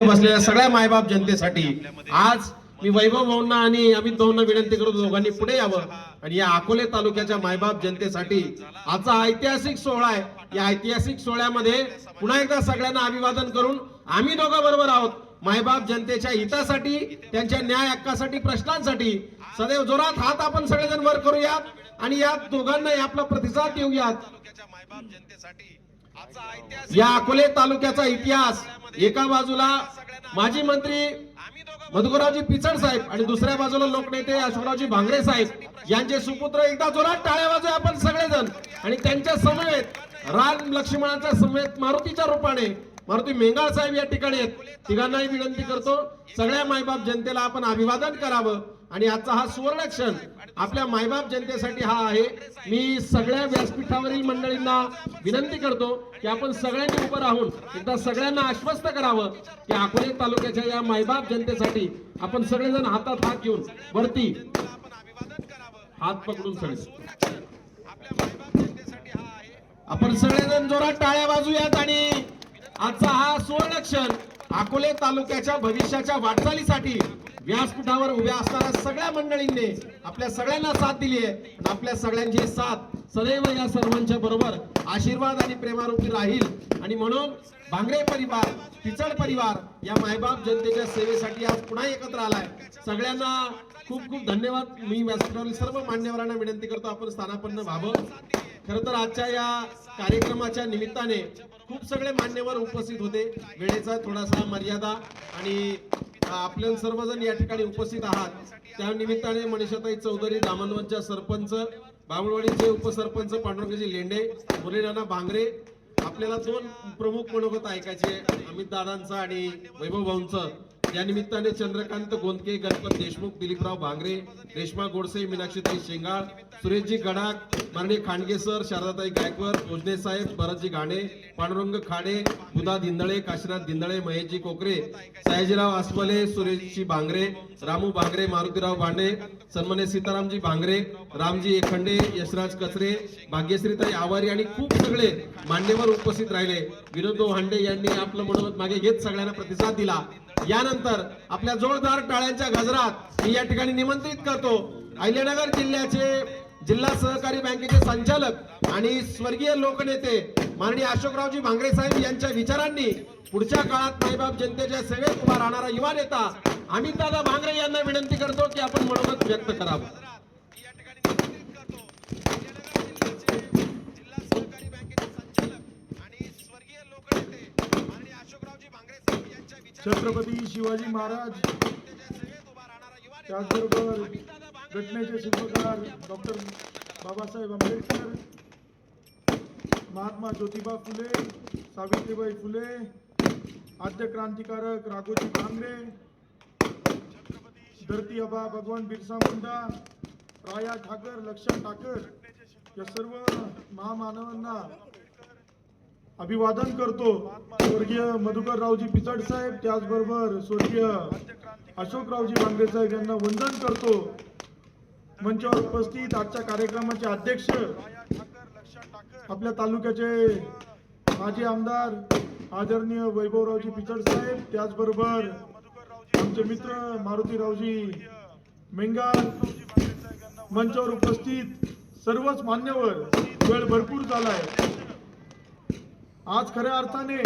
बसलेल्या सगळ्या मायबाप जनतेसाठी आज मी वैभव भाऊंना आणि अमित भाऊंना विनंती करतो दोघांनी पुढे यावं. आणि या अकोले तालुक्याच्या मायबाप जनतेसाठी आजचा ऐतिहासिक सोहळा आहे. या ऐतिहासिक सोहळ्यामध्ये पुन्हा एकदा सगळ्यांना अभिवादन करून आम्ही दोघं बरोबर आहोत. मायबाप जनतेच्या हितासाठी त्यांच्या न्याय हक्कासाठी प्रश्नांसाठी सदैव जोरात हात आपण सगळेजण वर करूयात आणि या दोघांना आपला प्रतिसाद देऊयात. या अकोले तालुक्याचा इतिहास एका बाजूला माजी मंत्री मधुकररावजी पिचड साहेब आणि दुसऱ्या बाजूला लोकनेते अशोकरावजी भांगरे साहेब यांचे सुपुत्र एकदा जोरात टाळ्या वाजूया आपण सगळेजण. आणि त्यांच्या समवेत राम लक्ष्मणाच्या समवेत मारुतीच्या रूपाने मारुती मेंगाळ साहेब या ठिकाणी आहेत. तिघांनाही विनंती करतो सगळ्या मायबाप जनतेला आपण अभिवादन करावं. आणि आजचा हा सुवर्ण क्षण आपल्या मायबाप जनतेसाठी हा आहे. मी सगळ्या व्यासपीठावरील मंडळींना विनंती करतो की आपण सगळ्यांनी उभं राहून एकदा सगळ्यांना आश्वस्त करावं की अकोले तालुक्याच्या या मायबाप जनतेसाठी आपण सगळेजण हातात हात घेऊन वरती हात पकडून सगळे. आपण सगळेजण जोरात टाळ्या वाजूयात आणि आजचा हा सुवर्ण क्षण अकोले तालुक्याच्या भविष्याच्या वाटचालीसाठी व्यासपीठावर उभ्या असणाऱ्या सगळ्या मंडळींनी आपल्या सगळ्यांना साथ दिली आहे. आपल्या सगळ्यांची साथ सदैव या सर्वांच्या बरोबर आशीर्वाद आणि प्रेमारूपी राहील. आणि म्हणून भांगरे परिवार पिचड परिवार या मायबाप जनतेच्या सेवेसाठी आज पुन्हा एकत्र आलाय. सगळ्यांना खूप खूप धन्यवाद. मी व्यासपीठावरील सर्व मान्यवरांना विनंती करतो आपण स्थानापन्न व्हावं. खर तर आजच्या या कार्यक्रमाच्या निमित्ताने खूप सगळे मान्यवर उपस्थित होते. वेळेचा थोडासा मर्यादा आणि आपल्या सर्वजण या ठिकाणी उपस्थित आहात. त्या निमित्ताने मनीषाताई चौधरी दामनवनच्या सरपंच बाबळवाडीचे उपसरपंच पांडुरंगजी लेंडे मुलीनाना भांगरे आपल्याला दोन प्रमुख मनोगत ऐकायचे अमित दादांचं आणि वैभव भाऊंचं. या निमित्ताने चंद्रकांत गोंदके गणपत देशमुख दिलीपराव भांगरे रेश्मा गोडसे मीनाक्षीताई शेंगाळ सुरेशजी गडाख माननीय खांडगे सर शारदाताई गायकवाड भोजने साहेब भरतजी घाणे पांडुरंग खाडे बुधा धिंदळे काशीनाथ धिंदळे महेशजी कोकरे सयाजीराव आसमले सुरेशजी भांगरे रामू भांगरे मारुतीराव भांडे सन्मान्य सीतारामजी भांगरे रामजी एखंडे यशराज कचरे भाग्यश्रीताई आवारी आणि खूप सगळे मान्यवर उपस्थित राहिले. विनोद हांडे यांनी आपलं मनोमत मागे घेत सगळ्यांना प्रतिसाद दिला. यानंतर आपल्या जोरदार टाळ्यांच्या गजरात मी या ठिकाणी निमंत्रित करतो. अहिल्यानगर जिल्ह्याचे जिल्हा सहकारी बँकेचे संचालक आणि स्वर्गीय लोकनेते माननीय अशोकरावजी भांगरे साहेब यांच्या विचारांनी पुढच्या काळात माईबाप जनतेच्या सेवेत उभा राहणारा युवा नेता अमित दादा भांगरे यांना विनंती करतो की आपण मनोगत व्यक्त करावं. छत्रपती शिवाजी महाराज त्याचबरोबर घटनेचे शिल्पकार डॉक्टर बाबासाहेब आंबेडकर महात्मा ज्योतिबा फुले सावित्रीबाई फुले आद्य क्रांतिकारक राघोजी भांगरे धरती अबा भगवान बिरसा मुंडा राया ठाकर लक्ष्मण ठाकर या सर्व महामानवांना अभिवादन करतो स्वर्गीय मधुकर रावजी पिचड साहेब त्याचबरोबर स्वर्गीय अशोकरावजी भांगरे साहेब यांना वंदन करतो. मंचावर उपस्थित आजच्या कार्यक्रमाचे अध्यक्ष आपल्या तालुक्याचे माजी आमदार आदरणीय वैभवरावजी पिचड साहेब त्याचबरोबर आमचे मित्र मारुतीरावजी मेंगाल मंचावर उपस्थित सर्वच मान्यवर वेळ भरपूर झालाय. आज खऱ्या अर्थाने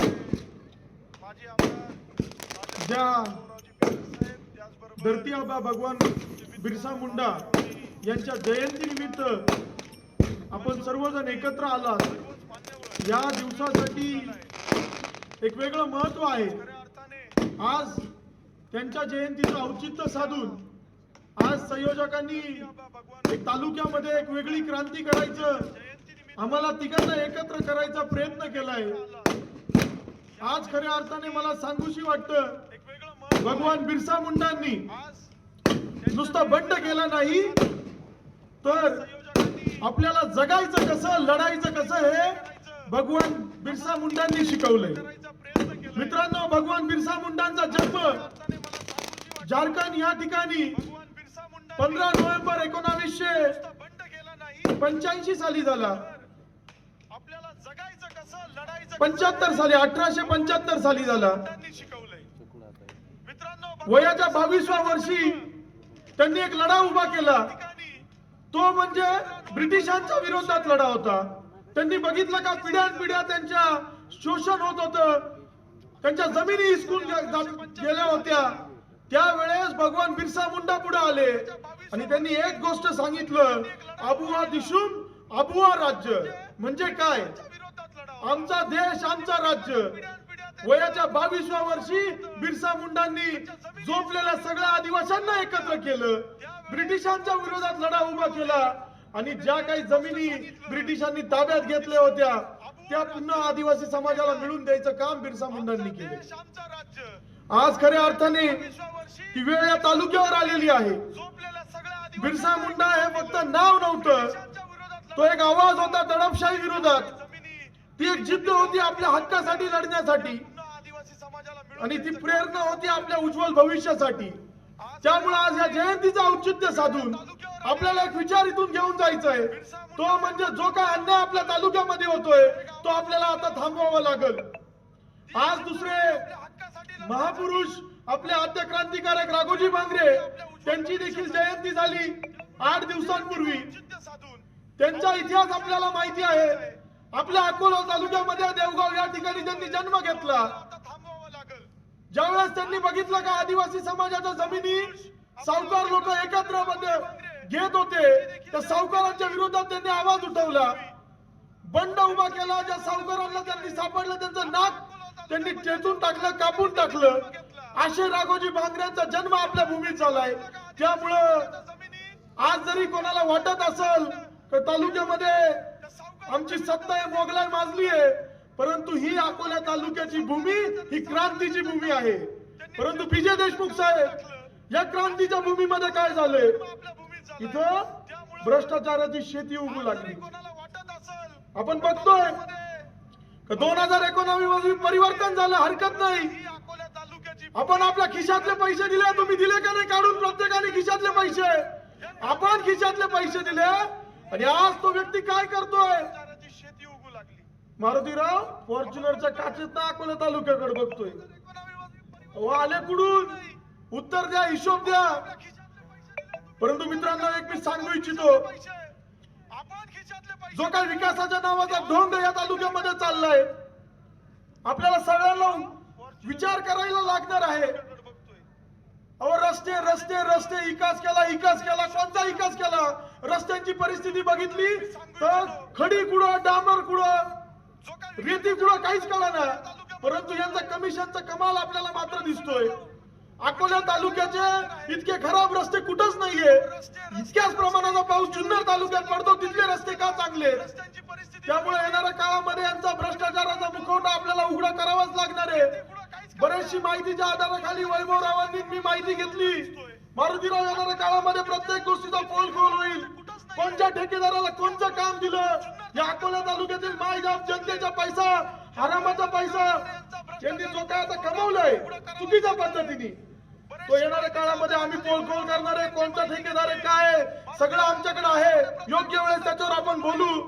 ज्या धरती आबा भगवान बिरसा मुंडा यांच्या जयंती निमित्त आपण सर्वजण एकत्र आलात. या दिवसासाठी एक वेगळं महत्त्व आहे. आज त्यांच्या जयंतीचं औचित्य साधून आज संयोजकांनी एक तालुक्यामध्ये एक वेगळी क्रांती करायचं. आम्हाला तिघांना एकत्र करायचा प्रयत्न केलाय. आज खऱ्या अर्थाने मला सांगूशी वाटत भगवान बिरसा मुंडांनी नुसतं बंड केला नाही तर आपल्याला जगायचं कसं लढायचं कसं हे भगवान बिरसा मुंडांनी शिकवलंय. मित्रांनो भगवान बिरसा मुंडांचा जन्म झारखंड या ठिकाणी पंधरा नोव्हेंबर एकोणावीसशे पंच्याऐंशी साली झाला. पंच्याहत्तर साली अठराशे पंच्याहत्तर साली झाला. वयाच्या बावीसव्या वर्षी त्यांनी एक लढा उभा केला. तो म्हणजे ब्रिटिशांच्या विरोधात लढा होता. त्यांनी बघितलं का? पिढ्यान पिढ्या त्यांच्या शोषण होत होतं. त्यांच्या जमिनी हिसकून गेल्या होत्या. त्यावेळेस भगवान बिरसा मुंडा पुढे आले. आणि त्यांनी एक गोष्ट सांगितलं. आबुआ दिशुम आबुआ राज्य. म्हणजे काय? आमचा देश आमचा राज्य. वयाच्या बावीसव्या वर्षी बिरसा मुंडांनी झोपलेल्या सगळ्या आदिवाशांना एकत्र केलं. ब्रिटिशांच्या विरोधात लढा उभा केला. आणि ज्या काही जमिनी ब्रिटिशांनी ताब्यात घेतल्या होत्या त्या पुन्हा आदिवासी समाजाला मिळून द्यायचं काम बिरसा मुंडांनी केलं. आज खऱ्या अर्थाने ती वेळ या तालुक्यावर आलेली आहे. बिरसा मुंडा हे फक्त नाव नव्हतं. तो एक आवाज होता दडपशाही विरोधात. ती एक जिद्द होती आपल्या हक्कासाठी लढण्यासाठी. आणि ती प्रेरणा होती आपल्या उज्ज्वल भविष्यासाठी. त्यामुळे आज या जयंतीचं औचित्य साधून आपल्याला एक विचार इथून घेऊन जायचा आहे तो म्हणजे जो काय अन्याय आपल्या तालुक्यामध्ये होतोय तो आपल्याला आता थांबवावा लागल. आज दुसरे महापुरुष आपले आद्य क्रांतिकारक राघोजी भांगरे त्यांची देखील जयंती झाली आठ दिवसांपूर्वी. त्यांचा इतिहास आपल्याला माहिती आहे. आपल्या अकोला तालुक्यामध्ये देवगाव या ठिकाणी त्यांनी जन्म घेतला ज्यावेळेस त्यांनी बघितलं का आदिवासी समाजाच्या जमिनी सावकार लोक एकत्र घेत होते त्या सावकारांच्या विरोधात त्यांनी आवाज उठवला. बंड उभा केला ज्या सावकारांना त्यांनी सापडलं त्यांचं नाक त्यांनी टेचून टाकलं कापून टाकलं. असे राघोजी भांगऱ्यांचा जन्म आपल्या भूमीत झालाय. त्यामुळं आज जरी कोणाला वाटत असेल तर तालुक्यामध्ये आमची सत्ता आहे मोगलाय माजली आहे. परंतु ही अकोला तालुक्याची भूमी ही क्रांतीची भूमी आहे. परंतु विजय देशमुख साहेब या क्रांतीच्या भूमीमध्ये काय झालंय? इथं भ्रष्टाचाराची शेती उगू लागली. आपण बघतोय दोन हजार एकोणावीसमध्ये परिवर्तन झालं हरकत नाही. आपण आपल्या खिशातले पैसे दिले तुम्ही दिले का नाही काढून? प्रत्येकाने खिशातले पैसे. आपण खिशातले पैसे दिले आणि आज तो व्यक्ती काय करतोय? मारुतीराव फॉर्च्युनरच्या काचेत अकोला तालुक्याकडे बघतोय. आले कुठून? उत्तर द्या हिशोब द्या. परंतु मित्रांनो एक मी सांगू इच्छितो. जो काही विकासाच्या नावाचा ढोंग या तालुक्यामध्ये चाललाय आपल्याला सगळ्यांना विचार करायला लागणार आहे. अहो रस्ते रस्ते रस्ते विकास केला विकास केला कोणता विकास केला. रस्त्यांची परिस्थिती बघितली तर खडी कुडं डांबर कुडं रेती गुळ काहीच कळना परंतु यांचा कमिशनचा कमाल आपल्याला मात्र दिसतोय. अकोला तालुक्याचे इतके खराब रस्ते कुठंच नाहीये. इतक्याच प्रमाणाचा पाऊस जुन्नर तालुक्यात पडतो तिथले रस्ते का चांगले? त्यामुळे येणाऱ्या काळामध्ये यांचा भ्रष्टाचाराचा मुखवटा आपल्याला उघडा करावाच लागणार आहे. बरेचशी माहितीच्या आधाराखाली वैभवरावांनी मी माहिती घेतली. मारुतीराव येणाऱ्या काळामध्ये प्रत्येक गोष्टीचा पोल खोल होईल. कोणत्या ठेकेदाराला कोणतं काम दिलं? या अकोला तालुक्यातील मायगाव जनतेचा पैसा हरामाचा पैसा त्यांनी जो काय आता कमवलाय चुकीच्या पद्धतीने. तो येणाऱ्या काळामध्ये आम्ही पोलखोल करणार आहे कोणता ठेकेदार आहे काय सगळं आमच्याकडे आहे. योग्य वेळेस त्याच्यावर आपण बोलू.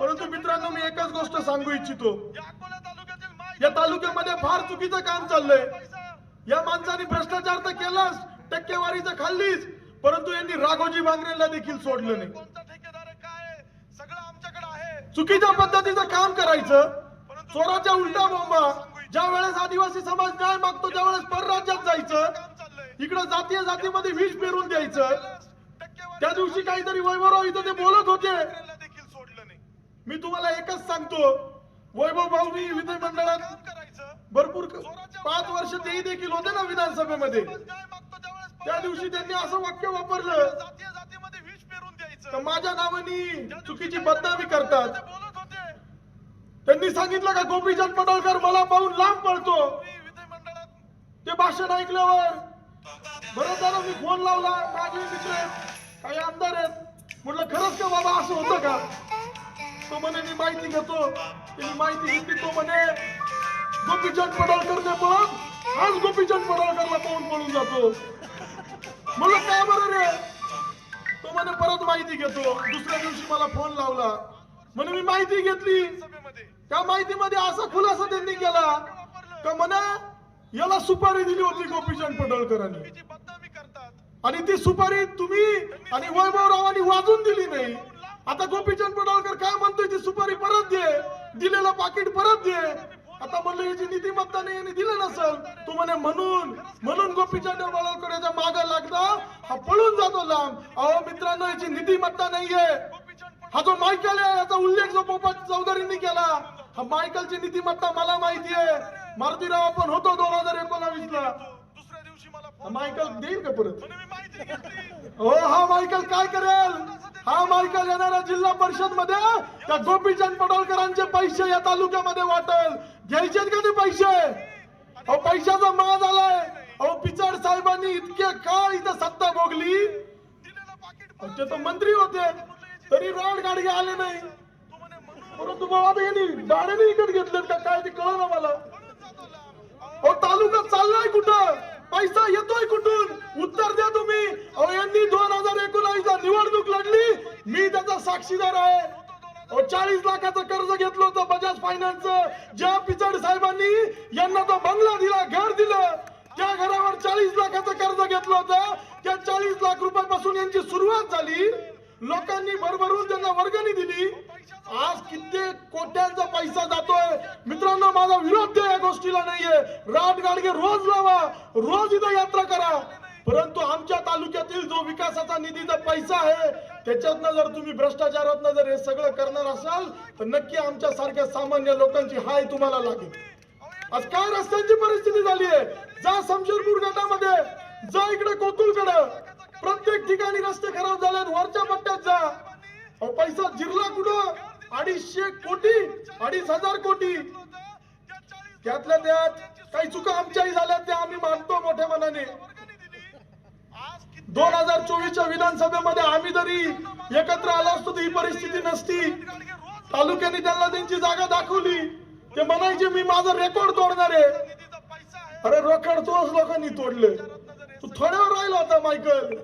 परंतु मित्रांनो मी एकच गोष्ट सांगू इच्छितो. या तालुक्यामध्ये फार चुकीचं काम चाललंय. या माणसाने भ्रष्टाचार तर केलाच टक्केवारीचं खाल्लीच परंतु यांनी राघोजी बांगरेला देखील सोडलं नाही. चुकीच्या पद्धतीचं काम करायचं. चोराच्या उलटा बोंबा. ज्या वेळेस आदिवासी समाज न्याय मागतो त्यावेळेस परराज्यात जायचं. इकडं जातीय जातीमध्ये विष पेरून द्यायचं. त्या दिवशी काहीतरी वैभवराव इथं ते बोलत होते. मी तुम्हाला एकच सांगतो. वैभव भाऊ मी विधिमंडळात भरपूर पाच वर्ष तेही देखील होते ना विधानसभेमध्ये. त्या दिवशी त्यांनी असं वाक्य वापरलं. तर माझ्या नावानी चुकीची बदनामी करतात. त्यांनी सांगितलं का गोपीचंद पडळकर मला पाहून लांब पडतो ते भाषण ऐकल्यावर बरं झालं मी फोन लावला. माझे मित्र काही आमदार आहेत. म्हटलं खरंच का बाबा असं होतं का? तो म्हणे मी माहिती घेतो. त्यांनी माहिती घेतली तो म्हणे गोपीचंद पडळकरने पण आज गोपीचंद पडळकरला पाहून पळून जातो. म्हणलं काय बरं रे? तो म्हणे परत माहिती घेतो. दुसऱ्या दिवशी मला फोन लावला. म्हणे मी माहिती घेतली. त्या माहितीमध्ये असा खुलासा त्यांनी केला. का म्हणे याला सुपारी दिली होती गोपीचंद पडळकरांनी. आणि ती सुपारी तुम्ही आणि वैभवरावांनी वाजून दिली नाही. आता गोपीचंद पडळकर काय म्हणतोय ती सुपारी परत दे. दिलेलं पाकिट परत दे. आता म्हणलं याची नीतिमत्ता नाही यांनी दिलं नसल तू म्हणे म्हणून म्हणून गोपीचंद पडळकर माग लागला हा पळून जातो लांब. अहो मित्रांनो याची नीतिमत्ता नाहीये. हा जो मायकल आहे याचा उल्लेख जो पोपट चौधरींनी केला हा मायकलची नीतिमत्ता मला माहितीये. मारुतीराव आपण होतो दोन हजार एकोणावीस ला मायकल देईल का परत? हो हा मायकल काय करेल? हा मायकल येणाऱ्या जिल्हा परिषदमध्ये त्या गोपीचंद पडोलकरांचे पैसे या तालुक्यामध्ये वाटेल. घ्यायचेत का ते पैसे? अहो पैशाचा माज झालाय. अहो पिचड साहेबांनी इतके काळ इथं सत्ता भोगली. ते तर मंत्री होते. तरी राड गाडी आले नाही. परंतु बाबा यांनी गाड्याने विकत घेतलेत का? काय ते कळलं मला. अहो तालुका चाललाय कुठं? पैसा येतोय कुठून? उत्तर द्या तुम्ही. अहो यांनी दोन हजार एकोणावीस ला निवडणूक लढली. मी त्याचा साक्षीदार आहे. अहो चाळीस लाखाचं कर्ज घेतलं होतं बजाज फायनान्स ज्या पिचड साहेबांनी यांना तो बंगला दिला घर दिलं त्या घरावर चाळीस लाखाचं कर्ज घेतलं होतं. त्या चाळीस लाख रुपयापासून यांची सुरुवात झाली. लोकांनी भरभरून त्यांना वर्गणी दिली. आज कित्येक कोट्यांचा पैसा जातोय. मित्रांनो माझा विरोध या गोष्टीला नाहीये. राट गाडगे रोज लावा रोज इथं यात्रा करा. परंतु आमच्या तालुक्यातील जो विकासाचा निधीचा पैसा आहे त्याच्यातनं जर तुम्ही भ्रष्टाचारातनं जर हे सगळं करणार असाल तर नक्की आमच्या सारख्या सामान्य लोकांची हाय तुम्हाला लागेल. आज काय रस्त्यांची परिस्थिती झाली आहे? जा समशेरपूर गटामध्ये जा इकडे कोतुलकडे प्रत्येक ठिकाणी रस्ते खराब झाले वरच्या पट्ट्यात जा. अहो, पैसा जिरला कुठं? अडीचशे कोटी अडीच हजार कोटी. त्यातल्या त्यात काही चुका आमच्याही झाल्या त्या आम्ही मानतो मोठ्या मनाने. दोन हजार चोवीसच्या विधानसभेमध्ये आम्ही जरी एकत्र आलो असतो तर ही परिस्थिती नसती. तालुक्याने त्यांना त्यांची जागा दाखवली. ते म्हणायचे मी माझं रेकॉर्ड तोडणार आहे. अरे रेकॉर्ड तोच लोकांनी तोडले. तू थोड्यावर राहिला होता मायकल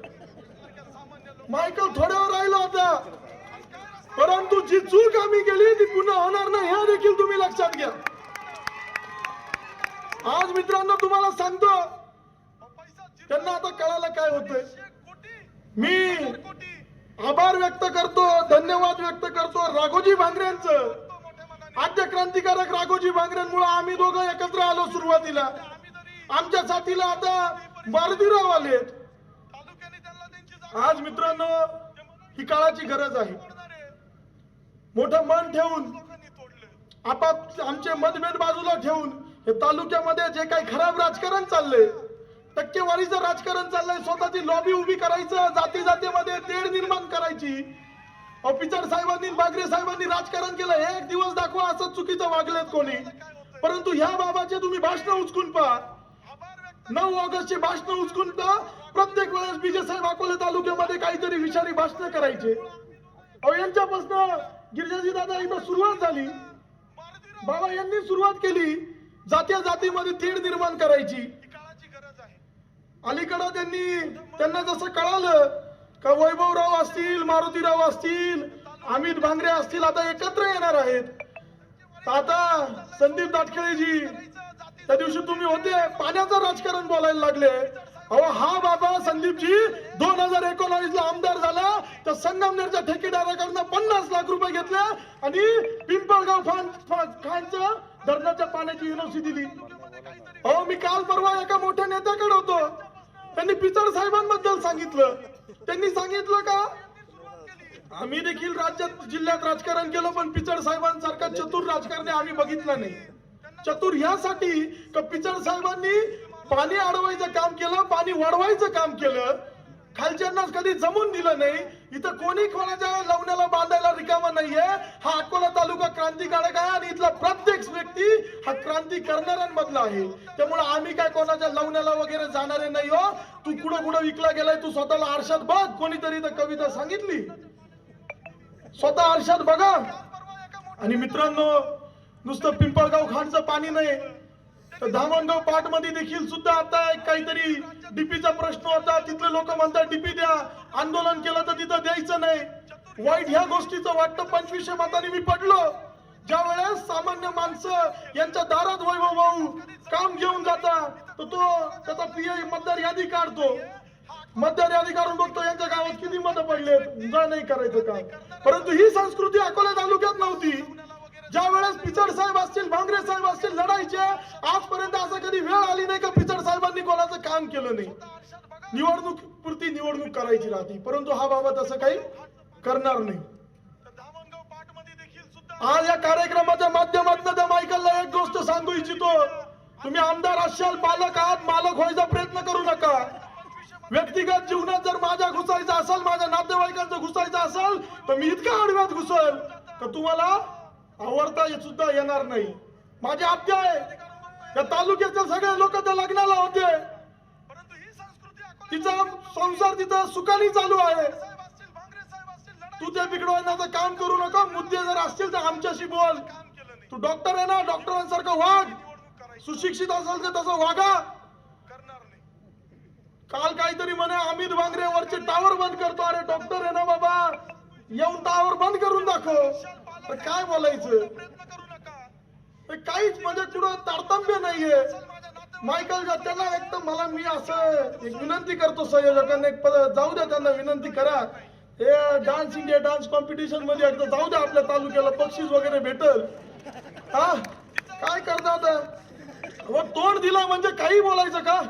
मायकल थोड्यावर राहिला होता. परंतु जी चूक आम्ही केली ती पुन्हा होणार नाही. हे देखील तुम्ही लक्षात घ्या. आज मित्रांनो तुम्हाला सांगतो त्यांना आता कळायला काय होतंय. मी आभार व्यक्त करतो धन्यवाद व्यक्त करतो राघोजी भांगरेंचं आद्य क्रांतिकारक राघोजी भांगरेंमुळे आम्ही दोघं एकत्र आलो सुरुवातीला. आमच्या साथीला आता मारुतीराव आलेत. आज मित्रांनो ही काळाची गरज आहे. मोठं मन ठेवून आपाप आमचे मतभेद बाजूला ठेवून हे तालुक्यामध्ये जे काही खराब राजकारण चाललंय टक्केवारीचं राजकारण चाललंय स्वतःची लॉबी उभी करायचं जाती जातीमध्ये तेढ निर्माण करायची. ऑफिसर साहेबांनी बागरे साहेबांनी राजकारण केलं हे एक दिवस दाखवा असं चुकीचं वागलेत कोणी. परंतु ह्या बाबाचे तुम्ही भाषण उचकून पहा. नऊ ऑगस्टचे भाषण उचकून पहा. प्रत्येक वेळेस विजय साहेब अकोले तालुक्यामध्ये काहीतरी विषारी भाषण करायचे. अहो यांच्यापासून गिरिजाजी दादा इथं सुरुवात झाली. बाबा यांनी सुरुवात केली. जात्या जातीमध्ये तीड निर्माण करायची. अलीकडं त्यांनी त्यांना जसं कळालं का वैभवराव असतील मारुतीराव असतील अमित भांगरे असतील आता एकत्र येणार आहेत. आता संदीप दाटखेळेजी त्या दिवशी तुम्ही होते पाण्याचं राजकारण बोलायला लागले. अहो हा बाबा संदीपजी दोन हजार एकोणावीस ला आमदार झाला तर संगमनेरच्या ठेकेदाराकडनं पन्नास लाख रुपये घेतले आणि पिंपळगाव खानचं धरणाच्या पाण्याची एनओसी दिली. अहो मी काल परवा एका मोठ्या नेत्याकडे होतो. त्यांनी पिचड साहेबांबद्दल सांगितलं. त्यांनी सांगितलं का आम्ही देखील राज्यात जिल्ह्यात राजकारण केलं पण पिचड साहेबांसारखा चतुर राजकारणी आम्ही बघितलं नाही. चतुर ह्यासाठी का पिचड साहेबांनी पाणी अडवायचं काम केलं पाणी वाढवायचं काम केलं. खालच्यांना कधी जमून दिलं नाही. इथं कोणी कोणाच्या लवण्याला बांधायला रिकामा नाहीये. हा अकोला तालुका क्रांतिकारक आहे आणि इथला प्रत्येक व्यक्ती हा क्रांती करणाऱ्यांमधला आहे. त्यामुळे आम्ही काय कोणाच्या लवण्याला वगैरे जाणारे नाही हो. तू कुठं कुठं विकला गेलाय तू स्वतःला आरशात बघ. कोणीतरी इथं कविता सांगितली. स्वतः आरशात बघा. आणि मित्रांनो नुसतं पिंपळगाव खानचं पाणी नाही. धामणगाव पाटमध्ये देखील सुद्धा आता एक काहीतरी डीपीचा प्रश्न होता. तिथले लोक म्हणतात डीपी द्या आंदोलन केलं तर तिथं द्यायचं नाही. वाईट ह्या गोष्टीचं वाटतं. पंचवीसशे मताने मी पडलो. ज्या वेळेस सामान्य माणसं यांच्या दारात वैभव भाऊ काम घेऊन जाता तर तो त्याचा पीआय मतदार यादी काढतो. मतदार यादी काढून बघतो यांच्या गावात किती मतं पडले जा नाही करायचं काम. परंतु ही संस्कृती अकोला तालुक्यात नव्हती. ज्या वेळेस पिचड साहेब असतील भांगरे साहेब असतील लढायचे आजपर्यंत असं कधी वेळ आली नाही का पिचड साहेबांनी कोणाचं काम केलं नाही? निवडणूक पुरती निवडणूक करायची राहते परंतु हा बाबा तसं काही करणार नाही. आज या कार्यक्रमाच्या माध्यमातून त्या मायकलला एक गोष्ट सांगू इच्छितो. तुम्ही आमदार असाल पालक आहात मालक व्हायचा प्रयत्न करू नका. व्यक्तिगत जीवनात जर माझ्या घुसायचं असेल माझ्या नातेवाईकांचं घुसायचं असेल तर मी इतका आडव्यात घुसल का तुम्हाला आवडता सुद्धा येणार नाही. माझे आत्या आहे. त्या तालुक्याचे सगळे लोक त्या लग्नाला होते. तिचा संसार तिथं सुखाने चालू आहे. तू ते बिघडवण्याचं काम करू नका. मुद्दे जर असतील तर आमच्याशी बोल. तू डॉक्टर आहे ना डॉक्टरांसारखं वाग. सुशिक्षित असेल तर तसं वागा. काल काहीतरी म्हणे अमित भांगरे वरचे टावर बंद करतो. अरे डॉक्टर आहे ना बाबा. येऊन टावर बंद करून दाखव. काय बोलायचं? काहीच म्हणजे कुठं तारतम्य नाहीये. मायकल जा- त्यांना एक तर मला मी असं एक विनंती करतो संयोजकांना एक पद- जाऊ द्या त्यांना विनंती करा. हे डान्स इंडिया डान्स कॉम्पिटिशनमध्ये एकदा जाऊ द्या आपल्या तालुक्याला बक्षीस वगैरे भेटल. हा? काय करता आता? तोंड दिलं म्हणजे काही बोलायचं का?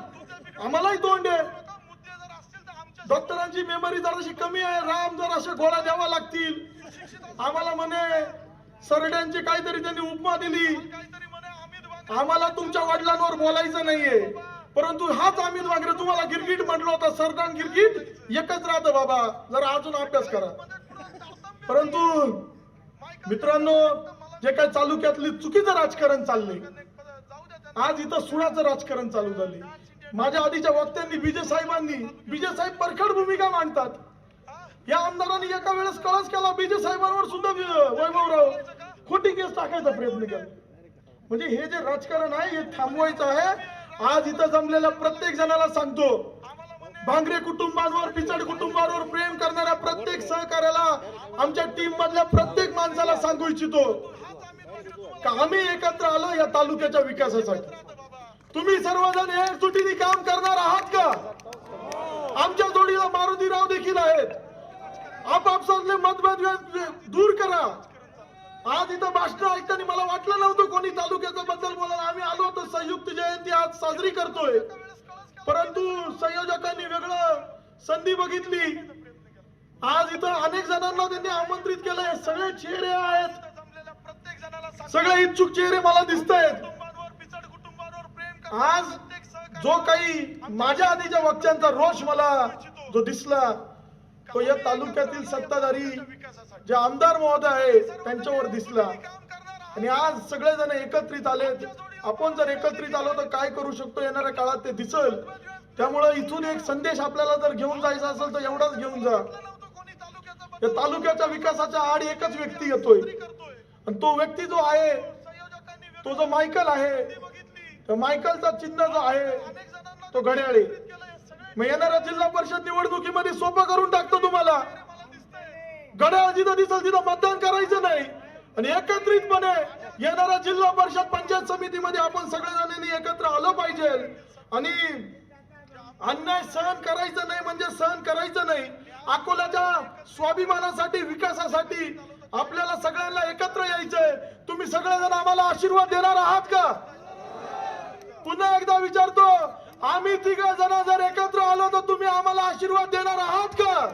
आम्हालाही तोंड आहे. डॉक्टरांची मेमरी जराशी कमी आहे. राम जर अशा गोळ्या द्यावा लागतील. आम्हाला म्हणे सरड्यांची काहीतरी त्यांनी उपमा दिली. आम्हाला तुमच्या वडिलांवर बोलायचं नाहीये. परंतु हाच अमित वागरे तुम्हाला गिरगिट म्हटलं होता. सरदान गिरगिट एकच राहतं बाबा. जरा अजून अभ्यास करा. परंतु मित्रांनो जे काही तालुक्यातली चुकीचं राजकारण चालले आज इथं सुळाचं राजकारण चालू झाले माझ्या आधीच्या वक्त्यांनी विजय साहेबांनी विजय साहेब परखड भूमिका मांडतात. या आमदारांनी एका वेळेस कळस केला विजय साहेबांवर सुद्धा वैभवराव खोटी केस टाकायचा प्रयत्न केला. म्हणजे हे जे राजकारण आहे हे थांबवायचं आहे. आज इथं जमलेल्या प्रत्येक जणाला सांगतो भांगरे कुटुंबांवर पिचड कुटुंबांवर प्रेम करणाऱ्या प्रत्येक सहकार्याला आमच्या टीम मधल्या प्रत्येक माणसाला सांगू इच्छितो का आम्ही एकत्र आलो या तालुक्याच्या विकासासाठी? तुम्ही सर्वजण एकजुटीने काम करणार आहात का? आमच्या जोडीला मारुतीराव देखील आहेत. आपापसातले मतभेद दूर करा. आज इथं भाषण ऐकताना मला वाटलं नव्हतं कोणी तालुक्याच्या बद्दल बोलायला. आम्ही आलो होतो. संयुक्त जयंती आज साजरी करतोय. परंतु संयोजकांनी वेगळं संधी बघितली. आज इथं अनेक जणांना त्यांनी आमंत्रित केलंय. सगळे चेहरे आहेत. सगळे इच्छुक चेहरे मला दिसत आहेत आज जो काही माझ्या आधीच्या वक्त्यांचा रोष मला जो दिसला तो या तालुक्यातील सत्ताधारी जे आमदार महोदय आहे त्यांच्यावर दिसला. आणि आज सगळेजण एकत्रित आलेत. आपण जर एकत्रित आलो तर काय करू शकतो? येणाऱ्या काळात ते दिसल. त्यामुळे इथून एक संदेश आपल्याला जर घेऊन जायचा असेल तर एवढाच घेऊन जा. या तालुक्याच्या विकासाच्या आड एकच व्यक्ती येतोय. आणि तो व्यक्ती जो आहे तो जो मायकल आहे तर मायकलचा चिन्ह जो आहे तो घड्याळे. मग येणाऱ्या जिल्हा परिषद निवडणुकीमध्ये सोपं करून टाकतो तुम्हाला. घड्याळ जिथं दिसल तिथं मतदान करायचं नाही. आणि एकत्रितपणे येणाऱ्या जिल्हा परिषद पंचायत समितीमध्ये आपण सगळ्या जणांनी एकत्र आलं पाहिजे. आणि अन्याय सहन करायचं नाही म्हणजे सहन करायचं नाही. अकोल्याच्या स्वाभिमानासाठी विकासासाठी आपल्याला सगळ्यांना एकत्र यायचंय. तुम्ही सगळेजण आम्हाला आशीर्वाद देणार आहात का? पुन्हा एकदा विचारतो आम्ही तिघ जण जर एकत्र आलो तर तुम्ही आम्हाला आशीर्वाद देणार आहात का?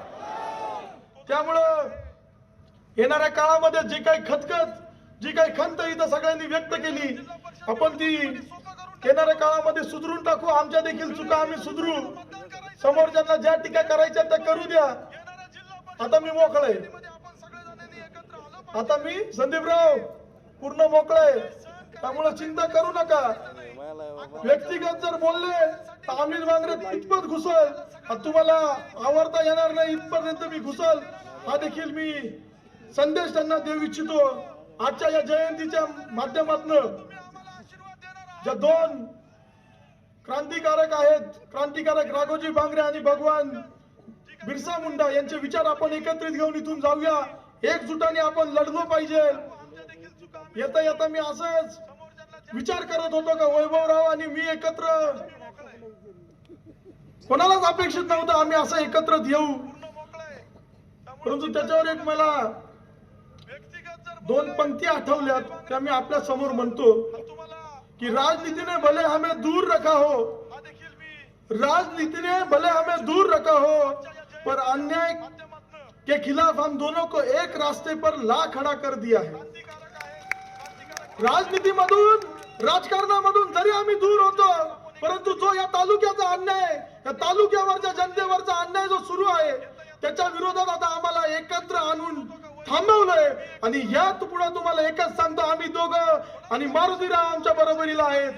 त्यामुळं येणाऱ्या काळामध्ये जी काही खतखत जी काही खंत इथं सगळ्यांनी व्यक्त केली आपण ती येणाऱ्या काळामध्ये सुधरून टाकू आमच्या देखील चुका आम्ही सुधरू. समोरच्यांना ज्या टीका करायच्या त्या करू द्या. आता मी मोकळ आहे. आता मी संदीपराव पूर्ण मोकळ आहे. त्यामुळे चिंता करू नका. व्यक्तिगत जर बोलले तर अमित बांगरे इतपत घुसल. तुम्हाला आवडता येणार नाही इथपर्यंत मी घुसल. हा देखील मी संदेश त्यांना देऊ इच्छितो. आजच्या या जयंतीच्या माध्यमातून ज्या दोन क्रांतिकारक आहेत क्रांतिकारक राघोजी बांगरे आणि भगवान बिरसा मुंडा यांचे विचार आपण एकत्रित घेऊन इथून जाऊया. एकजुटाने आपण लढलो पाहिजे. येता येता मी असंच विचार करत होतो का वैभवराव आणि मी एकत्र? कोणालाच अपेक्षित नव्हतं आम्ही असं एकत्र येऊ परंतु त्याच्यावर एक मला दोन पंक्ती आठवल्यात त्या मी आपल्यासमोर म्हणतो की राजनीतीने भले हमें दूर रखा हो राजनीतिने भले हमें दूर रखा हो पर अन्याय के खिलाफ हम दोनों को एक रास्ते पर ला खड़ा कर दिया है। राजनीतीमधून राजकारणामधून जरी आम्ही दूर होतो परंतु जो या तालुक्याचा अन्याय या तालुक्यावरच्या जनतेवरचा अन्याय जो सुरू आहे त्याच्या विरोधात आता आम्हाला एकत्र आणून थांबवलंय. आणि यात पुढे तुम्हाला एकच सांगतो आम्ही दोघं आणि मारुतीराव आमच्या बरोबरीला आहेत.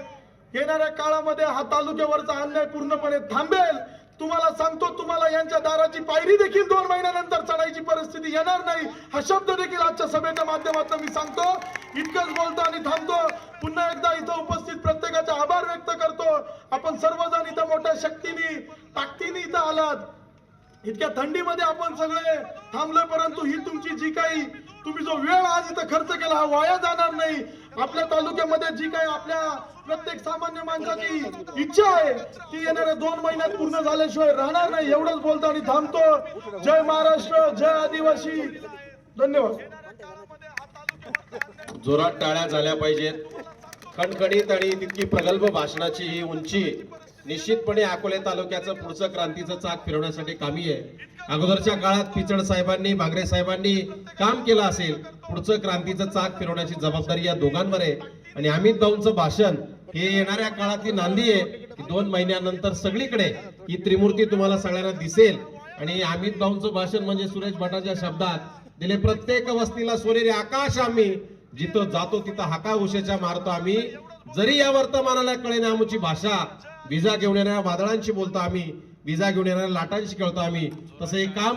येणाऱ्या काळामध्ये हा तालुक्यावरचा अन्याय पूर्णपणे थांबेल. तुम्हाला सांगतो तुम्हाला यांच्या दाराची पायरी देखील दोन महिन्यानंतर चढायची परिस्थिती येणार नाही. हा शब्द देखील आजच्या सभेच्या माध्यमातून मी सांगतो. इतकंच बोलतो आणि थांबतो. पुन्हा एकदा इथं उपस्थित प्रत्येकाचे आभार व्यक्त करतो. आपण सर्वजण इथं मोठ्या शक्तीने ताकदीने इथं आलात. इतक्या थंडीमध्ये आपण सगळे थांबलो परंतु ही तुमची जी काही तुम्ही जो वेळ आज इथं खर्च केला हा वाया जाणार नाही. आपल्या तालुक्यामध्ये जी काही आपल्या प्रत्येक सामान्य माणसाची इच्छा आहे ती येणाऱ्या दोन महिन्यात पूर्ण झाल्याशिवाय राहणार नाही एवढंच बोलतो आणि थांबतो जय महाराष्ट्र जय आदिवासी. धन्यवाद. जोरात टाळ्या झाल्या पाहिजेत. खणखणीत आणि तितकी प्रगल्भ भाषणाची ही उंची निश्चितपणे अकोले तालुक्याचं पुढचं क्रांतीचं चाक फिरवण्यासाठी कामी आहे. अगोदरच्या काळात पिचड साहेबांनी भांगरे साहेबांनी काम केलं असेल. पुढचं क्रांतीचं चाक फिरवण्याची जबाबदारी या दोघांवर आहे. आणि अमित भाऊंचं भाषण हे येणाऱ्या काळातली नांदी आहे. की दोन महिन्यानंतर सगळीकडे ही त्रिमूर्ती तुम्हाला सगळ्यांना दिसेल. आणि अमित भाऊंचं भाषण म्हणजे सुरेश भटाच्या शब्दात दिले प्रत्येक वस्तीला सोनेरी आकाश आम्ही. जिथं जातो तिथं हाका उशेच्या मारतो आम्ही. जरी या वर्तमानाला कळेना आमची भाषा विजा घेऊन येणाऱ्या वादळांशी बोलतो आम्ही. विजा घेऊन येणाऱ्या लाटांशी खेळतो आम्ही. तसं हे काम